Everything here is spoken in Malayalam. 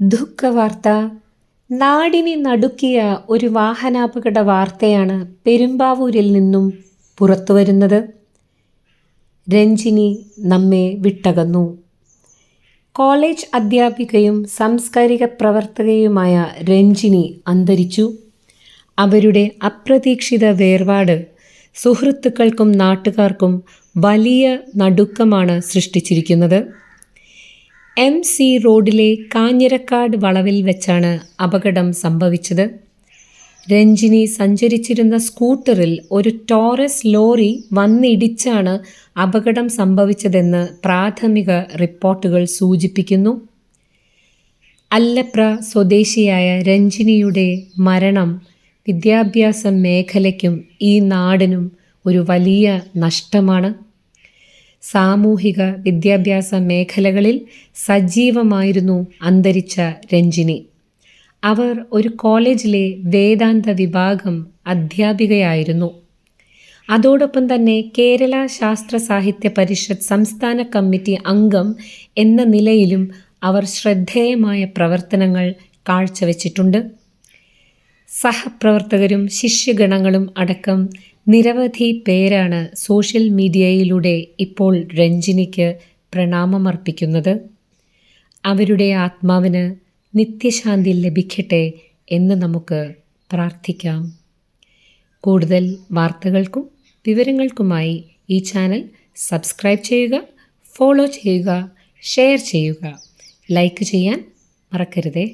ദുഃഖവാർത്ത. നാടിനെ നടുക്കിയ ഒരു വാഹനാപകട വാർത്തയാണ് പെരുമ്പാവൂരിൽ നിന്നും പുറത്തുവരുന്നത് രഞ്ജിനി നമ്മെ വിട്ടകന്നു. കോളേജ് അധ്യാപികയും സാംസ്കാരിക പ്രവർത്തകയുമായ രഞ്ജിനി അന്തരിച്ചു. അവരുടെ അപ്രതീക്ഷിത വേർപാട് സുഹൃത്തുക്കൾക്കും നാട്ടുകാർക്കും വലിയ നടുക്കമാണ് സൃഷ്ടിച്ചിരിക്കുന്നത്. എം സി റോഡിലെ കാഞ്ഞിരക്കാട് വളവിൽ വെച്ചാണ് അപകടം സംഭവിച്ചത്. രഞ്ജിനി സഞ്ചരിച്ചിരുന്ന സ്കൂട്ടറിൽ ഒരു ടോറസ് ലോറി വന്നിടിച്ചാണ് അപകടം സംഭവിച്ചതെന്ന് പ്രാഥമിക റിപ്പോർട്ടുകൾ സൂചിപ്പിക്കുന്നു. അല്ലപ്ര സ്വദേശിയായ രഞ്ജിനിയുടെ മരണം വിദ്യാഭ്യാസ മേഖലയ്ക്കും ഈ നാടിനും ഒരു വലിയ നഷ്ടമാണ്. സാമൂഹിക വിദ്യാഭ്യാസ മേഖലകളിൽ സജീവമായിരുന്നു അന്തരിച്ച രഞ്ജിനി. അവർ ഒരു കോളേജിലെ വേദാന്ത വിഭാഗം അധ്യാപികയായിരുന്നു. അതോടൊപ്പം തന്നെ കേരള ശാസ്ത്ര സാഹിത്യ പരിഷത്ത് സംസ്ഥാന കമ്മിറ്റി അംഗം എന്ന നിലയിലും അവർ ശ്രദ്ധേയമായ പ്രവർത്തനങ്ങൾ കാഴ്ചവെച്ചിട്ടുണ്ട്. സഹപ്രവർത്തകരും ശിഷ്യഗണങ്ങളും അടക്കം നിരവധി പേരാണ് സോഷ്യൽ മീഡിയയിലൂടെ ഇപ്പോൾ രഞ്ജിനിക്ക് പ്രണാമമർപ്പിക്കുന്നത്. അവരുടെ ആത്മാവിന് നിത്യശാന്തി ലഭിക്കട്ടെ എന്ന് നമുക്ക് പ്രാർത്ഥിക്കാം. കൂടുതൽ വാർത്തകൾക്കും വിവരങ്ങൾക്കുമായി ഈ ചാനൽ സബ്സ്ക്രൈബ് ചെയ്യുക ഫോളോ ചെയ്യുക ഷെയർ ചെയ്യുക. ലൈക്ക് ചെയ്യാൻ മറക്കരുതേ.